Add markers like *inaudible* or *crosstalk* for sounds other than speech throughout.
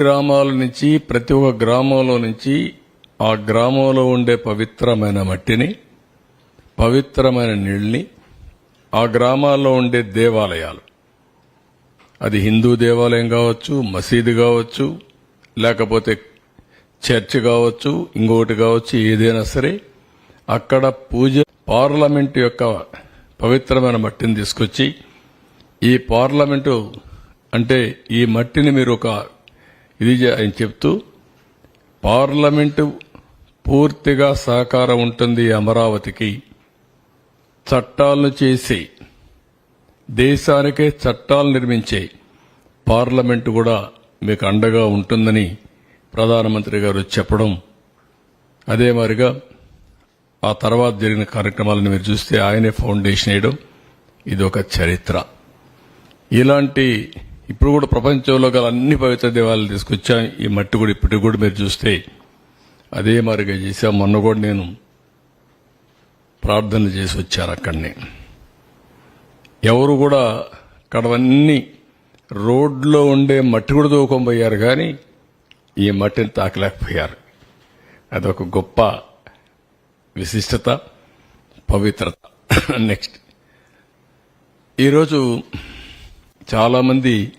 గ్రామాల నుంచి ప్రతి ఒక్క గ్రామంలో నుంచి ఆ గ్రామంలో ఉండే పవిత్రమైన మట్టిని పవిత్రమైన నీళ్ళని ఆ గ్రామాల్లో ఉండే దేవాలయాలు. అది హిందూ దేవాలయం కావచ్చు మసీదు కావచ్చు లేకపోతే చర్చ్ కావచ్చు ఇంకొకటి కావచ్చు ఏదైనా సరే అక్కడ పూజ పార్లమెంట్ యొక్క పవిత్రమైన మట్టిని తీసుకొచ్చి ఈ పార్లమెంటు అంటే ఈ మట్టిని మీరు ఒక ఇది ఆయన చెప్తూ పార్లమెంటు పూర్తిగా సహకారం ఉంటుంది అమరావతికి. చట్టాలను చేసి దేశానికే చట్టాలు నిర్మించే పార్లమెంటు కూడా మీకు అండగా ఉంటుందని ప్రధానమంత్రి గారు చెప్పడం. అదే మాదిరిగా ఆ తర్వాత జరిగిన కార్యక్రమాలను మీరు చూస్తే ఆయనే ఫౌండేషన్ వేయడం ఇది ఒక చరిత్ర. ఇలాంటి ఇప్పుడు కూడా ప్రపంచంలో గల అన్ని పవిత్ర దేవాలయాలు తీసుకొచ్చాం ఈ మట్టి కూడా ఇప్పటికి కూడా మీరు చూస్తే అదే మాదిరిగా చేశాం. మొన్న కూడా నేను ప్రార్థనలు చేసి వచ్చారు అక్కడనే. ఎవరు కూడా అక్కడవన్నీ రోడ్లో ఉండే మట్టి కూడా తోకొనిపోయారు కానీ ఈ మట్టిని తాకలేకపోయారు. అదొక గొప్ప విశిష్టత పవిత్రత. *clears throat* నెక్స్ట్ ఈరోజు చాలామంది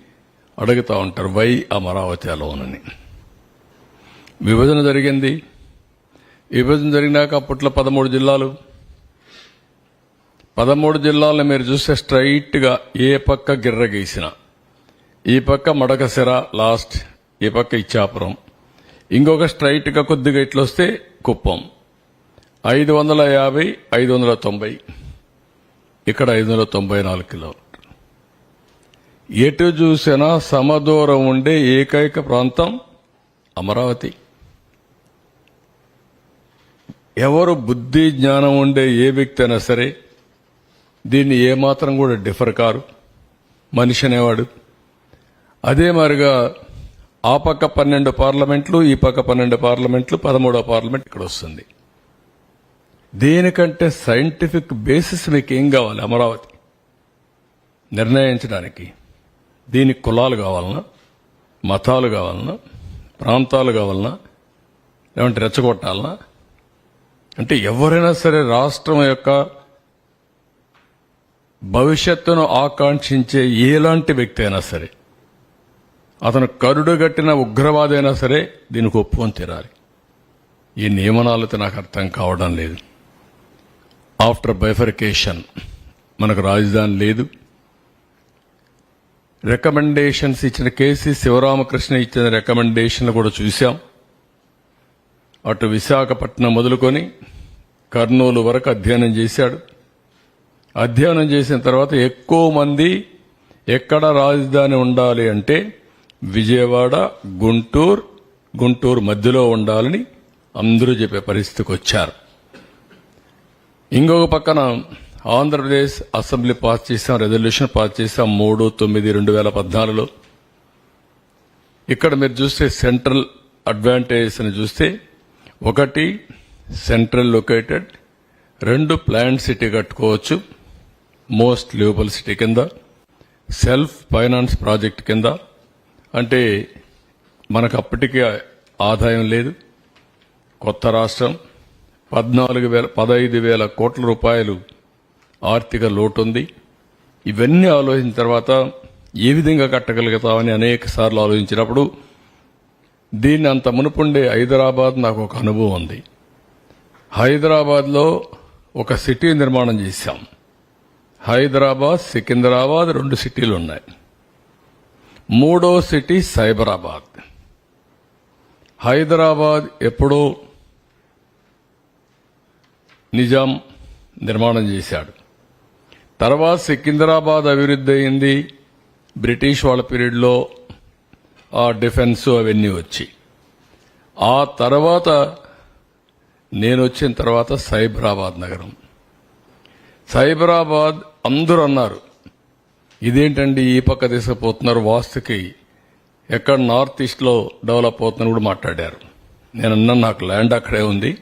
అడుగుతూ ఉంటారు వై అమరావతి అలోనని విభజన జరిగింది. విభజన జరిగినాక అప్పట్లో పదమూడు జిల్లాలు. పదమూడు జిల్లాలను మీరు చూస్తే స్ట్రైట్గా ఏ పక్క గిర్ర గీసిన ఈ పక్క మడకసిర లాస్ట్ ఈ పక్క ఇచ్చాపురం. ఇంకొక స్ట్రైట్గా కొద్దిగా ఇట్లా వస్తే కుప్పం. ఐదు వందల యాభై ఐదు వందల తొంభై. ఇక్కడ ఐదు వందల తొంభై నాలుగు కిలో. ఎటు చూసినా సమదూరం ఉండే ఏకైక ప్రాంతం అమరావతి. ఎవరు బుద్ధి జ్ఞానం ఉండే ఏ వ్యక్తి అయినా సరే దీన్ని ఏమాత్రం కూడా డిఫర్ కారు. మనిషి అనేవాడు. అదే మరిగా ఆ పక్క పన్నెండు పార్లమెంట్లు ఈ పక్క పన్నెండు పార్లమెంట్లు పదమూడో పార్లమెంట్ ఇక్కడ వస్తుంది. దేనికంటే సైంటిఫిక్ బేసిస్ మీకు ఏం కావాలి అమరావతి? నిర్ణయించడానికి. దీనికి కులాలు కావాలన్నా మతాలు కావాలన్నా ప్రాంతాలు కావాలన్నా లేదంటే రెచ్చగొట్టాలన్నా అంటే ఎవరైనా సరే రాష్ట్రం యొక్క భవిష్యత్తును ఆకాంక్షించే ఎలాంటి వ్యక్తి అయినా సరే అతను కరుడుగట్టిన ఉగ్రవాది అయినా సరే దీనికి ఒప్పుకొని తీరాలి. ఈ నియమనాలతో నాకు అర్థం కావడం లేదు. ఆఫ్టర్ బైఫర్కేషన్ మనకు రాజధాని లేదు. రికమెండేషన్స్ ఇచ్చిన కేసీ శివరామకృష్ణ ఇచ్చిన రికమెండేషన్లు కూడా చూశాం. అటు విశాఖపట్నం మొదలుకొని కర్నూలు వరకు అధ్యయనం చేశాడు. అధ్యయనం చేసిన తర్వాత ఎక్కువ మంది ఎక్కడ రాజధాని ఉండాలి అంటే విజయవాడ గుంటూరు గుంటూరు మధ్యలో ఉండాలని అందరూ చెప్పే పరిస్థితికి వచ్చారు. ఇంకొక పక్కన ఆంధ్రప్రదేశ్ అసెంబ్లీ పాస్ చేసాం రెజల్యూషన్ పాస్ చేసాం మూడు తొమ్మిది రెండు వేల పద్నాలుగులో. ఇక్కడ మీరు చూస్తే సెంట్రల్ అడ్వాంటేజెస్ అని చూస్తే ఒకటి సెంట్రల్ లొకేటెడ్ రెండు ప్లాంట్ సిటీ కట్టుకోవచ్చు మోస్ట్ లివబుల్ సిటీ కింద సెల్ఫ్ ఫైనాన్స్ ప్రాజెక్ట్ కింద. అంటే మనకు అప్పటికే ఆదాయం లేదు కొత్త రాష్ట్రం పద్నాలుగు వేల పదహైదు వేల కోట్ల రూపాయలు ఆర్థిక లోటు ఉంది ఇవన్నీ ఆలోచించిన తర్వాత ఏ విధంగా కట్టగలుగుతామని అనేక సార్లు ఆలోచించినప్పుడు దీన్ని అంత మునుపుండే హైదరాబాద్ నాకు ఒక అనుభవం ఉంది. హైదరాబాద్లో ఒక సిటీ నిర్మాణం చేశాం. హైదరాబాద్ సికింద్రాబాద్ రెండు సిటీలు ఉన్నాయి. మూడో సిటీ సైబరాబాద్. హైదరాబాద్ ఎప్పుడో నిజాం నిర్మాణం చేశాడు. తర్వాత సికింద్రాబాద్ అభివృద్ధి అయింది. బ్రిటిష్ వాళ్ళ పీరియడ్లో ఆ డిఫెన్స్ అవన్నీ వచ్చి. ఆ తర్వాత నేను వచ్చిన తర్వాత సైబరాబాద్ నగరం. సైబరాబాద్ అందరూ అన్నారు ఇదేంటండి ఈ పక్క తీసుకుపోతున్నారు వాస్తుకి? ఎక్కడ నార్త్ ఈస్ట్లో డెవలప్ అవుతుందని కూడా మాట్లాడారు. నేను అన్నా నాకు ల్యాండ్ అక్కడే ఉంది.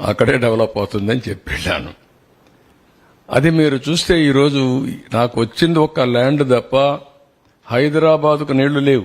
అక్కడే డెవలప్ అవుతుందని చెప్పి వెళ్ళాను అది మీరు చూస్తే ఈరోజు నాకు వచ్చింది ఒక ల్యాండ్ తప్ప హైదరాబాద్కు నీళ్ళు లేవు.